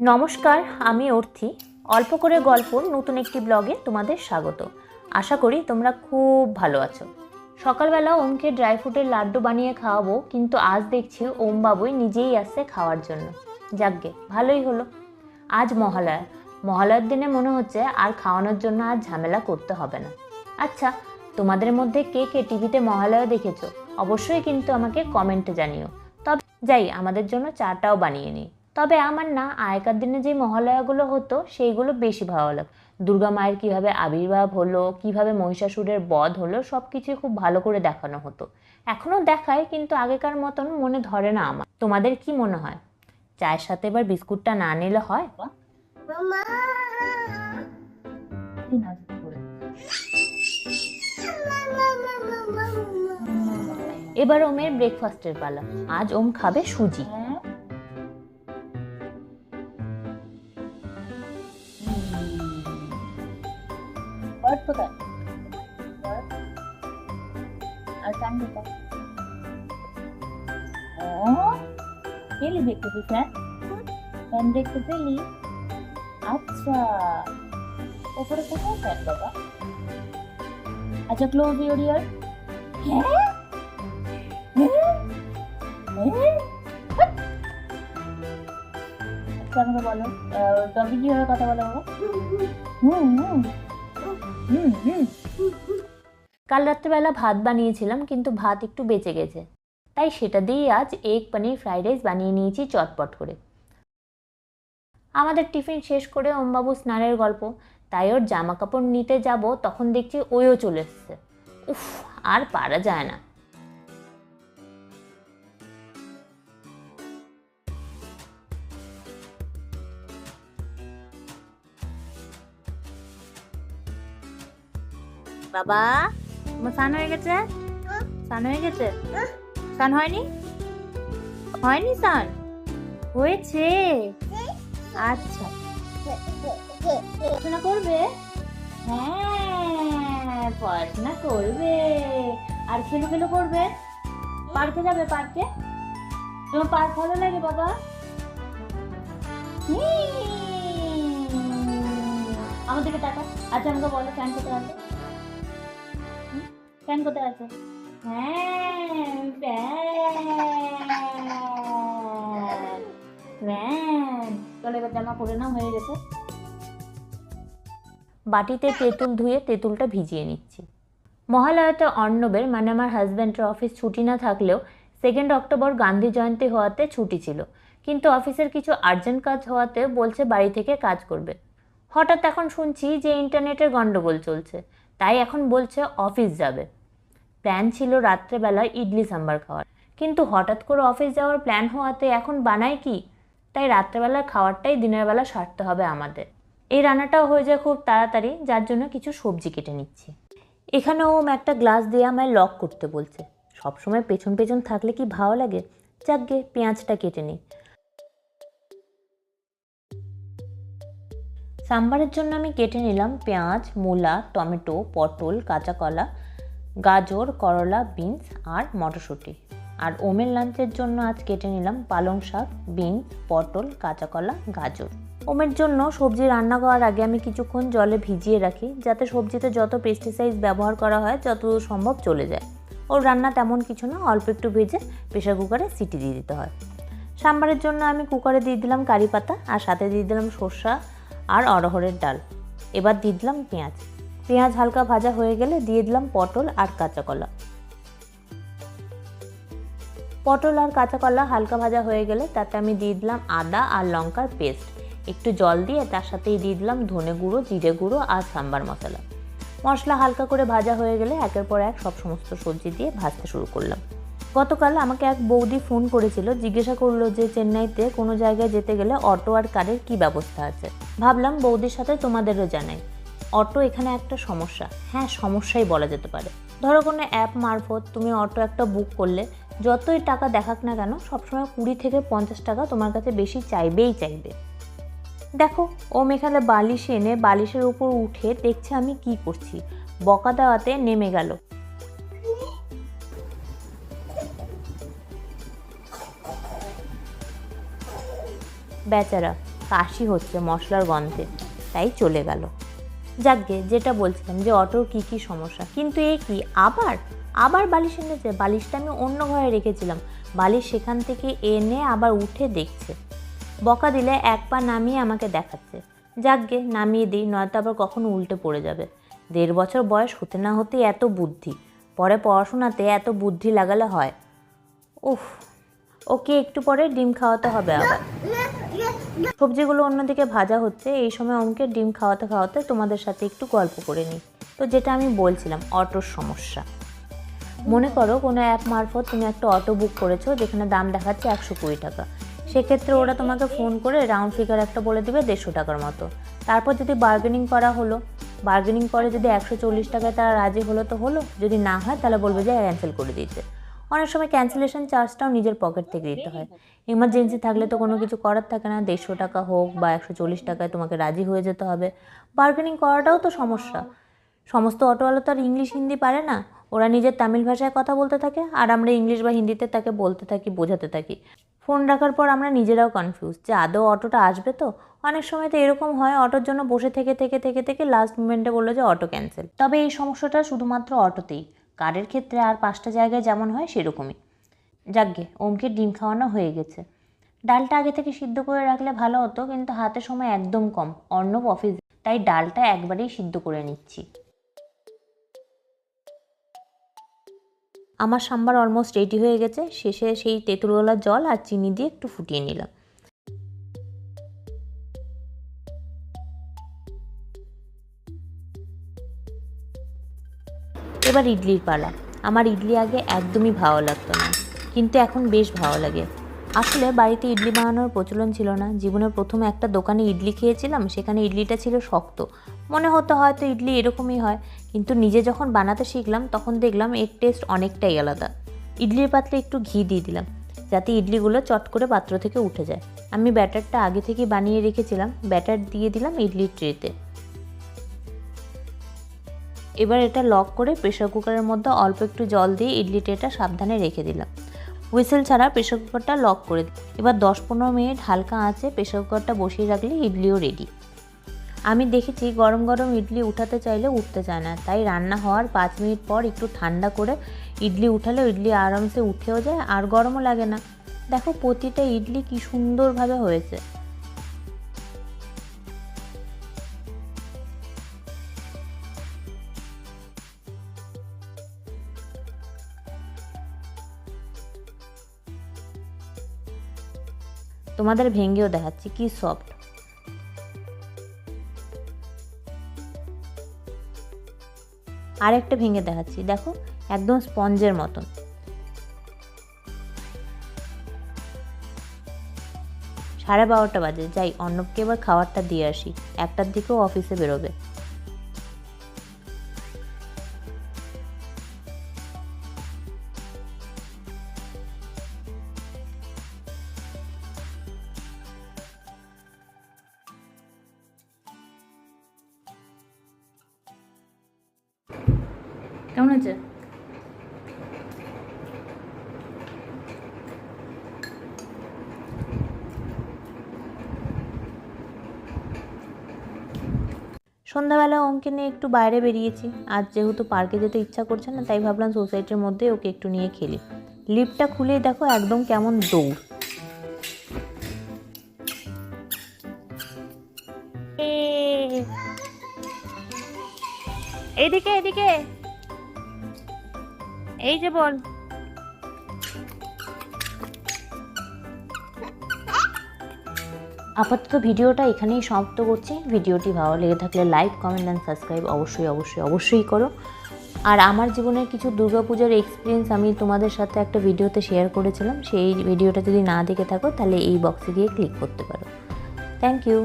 নমস্কার, আমি অর্থি। অল্প করে গল্প, নতুন একটি ব্লগে তোমাদের স্বাগত। আশা করি তোমরা খুব ভালো আছো। সকালবেলা ওমকে ড্রাই ফ্রুটের লাড্ডু বানিয়ে খাওয়াবো, কিন্তু আজ দেখছি ওম বাবুই নিজেই আসছে খাওয়ার জন্য। যাকগে, ভালোই হলো। আজ মহালয়া। মহালয়ার দিনে মনে হচ্ছে আর খাওয়ানোর জন্য আর ঝামেলা করতে হবে না। আচ্ছা তোমাদের মধ্যে কে কে টিভিতে মহালয়া দেখেছ? অবশ্যই কিন্তু আমাকে কমেন্টে জানিও। তবে যাই, আমাদের জন্য চাটাও বানিয়ে নিই। তবে আমার না আগেকার দিনে যে মহালয়াগুলো হতো সেইগুলো বেশি ভালো লাগে দুর্গা মায়ের কীভাবে আবির্ভাব হলো কীভাবে মহিষাসুরের বধ হলো সব কিছু খুব ভালো করে দেখানো হতো। এখনও দেখায় কিন্তু আগেকার মতন মনে ধরে না আমার। তোমাদের কি মনে হয়? চায়ের সাথে এবার বিস্কুটটা না নিলে হয়? এবার ওমের ব্রেকফাস্টের পালা। আজ ওম খাবে সুজি। আর কান কোথায়? ও, পেলি দেখতে তুই ফ্যান ফ্যান দেখতে পেলি আচ্ছা ওপরে কোথায় ফ্যান বাবা আচ্ছা ক্লোজ ইউর ইয়ার হ্যাঁ হ্যাঁ হ্যাঁ আচ্ছা আমাকে বলো টমি কীভাবে কথা বলো বাবা হুম হুম হুম হুম কাল রাত্রেবেলা ভাত বানিয়েছিলাম, কিন্তু ভাত একটু বেঁচে গেছে। তাই সেটা দিয়েই আজ এগ পনির ফ্রাইড রাইস বানিয়ে নিয়েছি চটপট করে। আমাদের টিফিন শেষ করে ওমবাবু স্নানের গল্প, তাই ওর জামা কাপড় নিতে যাব, তখন দেখছি ওইও চলে এসছে। উফ, আর পারা যায় না। বাবা? তোমার স্নান হয়ে গেছে? স্নান হয়ে গেছে? স্নান হয়নি? হয়নি স্নান? হয়েছে। আচ্ছা। পড়াশোনা করবে? হ্যাঁ পড়াশোনা করবে। আর খেলো খেলো করবে? পার্কে যাবে পার্কে? তোমার পার্ক ভালো লাগে বাবা। আমাদেরকে টাকা আচ্ছা আমাকে বলো ফ্যান কোথায় আছে ফ্যান কোথায় আছে হ্যাঁ এবার জামা পরে হয়ে গেছে। বাটিতে তেঁতুল ধুয়ে তেঁতুলটা ভিজিয়ে নিচ্ছি। মহালয়াতে অর্ণবের মানে আমার হাজব্যান্ডের অফিস ছুটি না থাকলেও সেকেন্ড অক্টোবর গান্ধী জয়ন্তী হওয়াতে ছুটি ছিল। কিন্তু অফিসের কিছু আর্জেন্ট কাজ হওয়াতে বলছে বাড়ি থেকে কাজ করবে। হঠাৎ এখন শুনছি যে ইন্টারনেটের গণ্ডগোল চলছে। তাই এখন বলছে অফিস যাবে। প্ল্যান ছিল রাত্রেবেলা ইডলি সাম্বার খাওয়ার। কিন্তু হঠাৎ করে অফিস যাওয়ার প্ল্যান হওয়াতে এখন বানায় কি? তাই রাত্রেবেলার খাওয়ারটাই দিনের বেলা সারতে হবে আমাদের। এই রান্নাটাও হয়ে যায় খুব তাড়াতাড়ি, যার জন্য কিছু সবজি কেটে নিচ্ছি। এখানে ওম একটা গ্লাস দিয়ে আমায় লক করতে বলছে। সবসময় পেছন পেছন থাকলে কি ভালো লাগে? যাকগে, পেঁয়াজটা কেটে নিই। সাম্বারের জন্য আমি কেটে নিলাম পেঁয়াজ, মূলা, টমেটো, পটল, কাঁচা কলা গাজর, করলা, বিনস আর মটরশুঁটি। আর ওমের লাঞ্চের জন্য আজ কেটে নিলাম পালং শাক, বিনস, পটল কাঁচা কলা গাজর। ওমের জন্য সবজি রান্না করার আগে আমি কিছুক্ষণ জলে ভিজিয়ে রাখি, যাতে সবজিতে যত পেস্টিসাইড ব্যবহার করা হয়, যত সম্ভব চলে যায়। ওর রান্না তেমন কিছু না, অল্প একটু ভেজে প্রেশার কুকারে সিটি দিয়ে দিতে হয়। সাম্বারের জন্য আমি কুকারে দিয়ে দিলাম কারি পাতা, আর সাথে দিয়ে দিলাম সর্ষা আর অরহরের ডাল। এবার দিয়ে দিলাম পেঁয়াজ। পেঁয়াজ হালকা ভাজা হয়ে গেলে দিয়ে দিলাম পটল আর কাঁচা কলা। পটল আর কাঁচা কলা হালকা ভাজা হয়ে গেলে তাতে আমি দিয়ে দিলাম আদা আর লঙ্কার পেস্ট। একটু জল দিয়ে তার সাথেই দিয়ে দিলাম ধনে গুঁড়ো, জিরে গুঁড়ো আর সাম্বার মশলা। মশলা হালকা করে ভাজা হয়ে গেলে একের পর এক সব সমস্ত সবজি দিয়ে ভাজতে শুরু করলাম। গতকাল আমাকে এক বৌদি ফোন করেছিল, জিজ্ঞাসা করল যে চেন্নাইতে কোনো জায়গায় যেতে গেলে অটো আর কারের কী ব্যবস্থা আছে? ভাবলাম বৌদির সাথে তোমাদেরও জানাই। অটো এখানে একটা সমস্যা। হ্যাঁ সমস্যাই বলা যেতে পারে। ধরো কোনো অ্যাপ মারফত তুমি অটো একটা বুক করলে, যতই টাকা দেখাক না কেন, সবসময় কুড়ি থেকে পঞ্চাশ টাকা তোমার কাছে বেশি চাইবেই চাইবে। দেখো, ও মেখালে বালিশ এনে বালিশের উপর উঠে দেখছে আমি কি করছি। বকা দেওয়াতে নেমে গেল। বেচারা কাশি হচ্ছে মশলার গন্ধে, তাই চলে গেল। যাকগে, যেটা বলছিলাম যে অটোর কী কী সমস্যা। কিন্তু এ কি, আবার আবার বালিশ এনেছে, বালিশটা আমি অন্য ঘরে রেখেছিলাম। বালিশ সেখান থেকে এনে আবার উঠে দেখছে। বকা দিলে এক পা নামিয়ে আমাকে দেখাচ্ছে। যাকগে, নামিয়ে দিই, নয়তো আবার কখনো উল্টে পড়ে যাবে। দেড় বছর বয়স, হতে না হতেই এত বুদ্ধি। পরে পড়াশোনাতে এত বুদ্ধি লাগালে হয়। উফ, ওকে একটু পরে ডিম খাওয়াতে হবে আবার। সবজিগুলো অন্যদিকে ভাজা হচ্ছে, এই সময় অঙ্কে ডিম খাওয়াতে খাওয়াতে তোমাদের সাথে একটু গল্প করে নিই। তো যেটা আমি বলছিলাম, অটোর সমস্যা। মনে করো কোনো অ্যাপ মারফত তুমি একটা অটো বুক করেছ, যেখানে দাম দেখাচ্ছে একশো কুড়ি টাকা। সেক্ষেত্রে ওরা তোমাকে ফোন করে রাউন্ড ফিগার একটা বলে দিবে দেড়শো টাকার মতো। তারপর যদি বার্গেনিং করা হলো বার্গেনিং করে যদি একশো চল্লিশ টাকায় তারা রাজি হলো তো হলো, যদি না হয় তাহলে বলবে যে ক্যান্সেল করে দিতে অনেক সময় ক্যান্সেলেশন চার্জটাও নিজের পকেট থেকে দিতে হয়। এমার্জেন্সি থাকলে তো কোনো কিছু করার থাকে না, দেড়শো টাকা হোক বা একশো চল্লিশ টাকায় তোমাকে রাজি হয়ে যেতে হবে। বার্গেনিং করাটাও তো সমস্যা। সমস্ত অটোওয়ালা তো আর ইংলিশ হিন্দি পারে না। ওরা নিজের তামিল ভাষায় কথা বলতে থাকে আর আমরা ইংলিশ বা হিন্দিতে তাকে বলতে থাকি, বোঝাতে থাকি। ফোন রাখার পর আমরা নিজেরাও কনফিউজ যে আদৌ অটোটা আসবে তো? অনেক সময় তো এরকম হয়, অটোর জন্য বসে থেকে থেকে থেকে থেকে লাস্ট মোমেন্টে বলল যে অটো ক্যান্সেল তবে এই সমস্যাটা শুধুমাত্র অটোতেই। কারের ক্ষেত্রে আর পাঁচটা জায়গায় যেমন হয় সেরকমই। যাকগে, ওমকে ডিম খাওয়ানো হয়ে গেছে। ডালটা আগে থেকে সিদ্ধ করে রাখলে ভালো হতো, কিন্তু হাতে সময় একদম কম, অর্ণব অফিস। তাই ডালটা একবারেই সিদ্ধ করে নিচ্ছি। আমার সাম্বার অলমোস্ট রেডি হয়ে গেছে। শেষে সেই তেঁতুলওয়ালা জল আর চিনি দিয়ে একটু ফুটিয়ে নিলাম। এবার ইডলির পালা। আমার ইডলি আগে একদমই ভালো লাগতো না, কিন্তু এখন বেশ ভালো লাগে। আসলে বাড়িতে ইডলি বানানোর প্রচলন ছিল না। জীবনের প্রথম একটা দোকানে ইডলি খেয়েছিলাম, সেখানে ইডলিটা ছিল শক্ত। মনে হতো হয়তো ইডলি এরকমই হয়, কিন্তু নিজে যখন বানাতে শিখলাম, তখন দেখলাম এর টেস্ট অনেকটাই আলাদা। ইডলির পাত্রে একটু ঘি দিয়ে দিলাম, যাতে ইডলিগুলো চট করে পাত্র থেকে উঠে যায়। আমি ব্যাটারটা আগে থেকে বানিয়ে রেখেছিলাম, ব্যাটার দিয়ে দিলাম ইডলির ট্রেতে। এবার এটা লক করে প্রেশার কুকারের মধ্যে অল্প একটু জল দিয়ে ইডলি ট্রেটা সাবধানে রেখে দিলাম। হুইসেল ছাড়া প্রেশার কুকারটা লক করে। এবার দশ পনেরো মিনিট হালকা আঁচে প্রেশার কুকারটা বসিয়ে রাখলে ইডলিও রেডি আমি দেখেছি গরম গরম ইডলি উঠাতে চাইলে উঠতে চায় না, তাই রান্না হওয়ার পাঁচ মিনিট পর একটু ঠান্ডা করে ইডলি উঠালে ইডলি আরামসে উঠেও যায় আর গরমও লাগে না। দেখো প্রতিটা ইডলি কি সুন্দরভাবে হয়েছে। তোমাদের ভেঙেও দেখাচ্ছি, কি সফট আরেকটা ভেঙে দেখাচ্ছি, দেখো, একদম স্পঞ্জের মতন। সাড়ে বারোটা বাজে, যাই, অর্ণবকে এবার খাবারটা দিয়ে আসি, একটার দিকেও অফিসে বেরোবে। কেমন আছে সন্ধ্যাবেলা ওকে নিয়ে একটু বাইরে বেরিয়েছি। আজ যেহেতু পার্কে যেতে ইচ্ছা করছে না তাই ভাবলাম সোসাইটির মধ্যে ওকে একটু নিয়ে খেলি। লিফটটা খুলেই দেখো একদম কেমন দৌড়। এদিকে এদিকে। এই যে বল। আপাতত ভিডিওটা এখানেই সমাপ্ত করছি। ভিডিওটি ভালো লেগে থাকলে লাইক, কমেন্ট অ্যান্ড সাবস্ক্রাইব অবশ্যই অবশ্যই অবশ্যই করো। আর আমার জীবনের কিছু দুর্গাপূজার এক্সপিরিয়েন্স আমি তোমাদের সাথে একটা ভিডিওতে শেয়ার করেছিলাম। সেই ভিডিওটা যদি না দেখে থাকো, তাহলে এই বক্সে গিয়ে ক্লিক করতে পারো। Thank you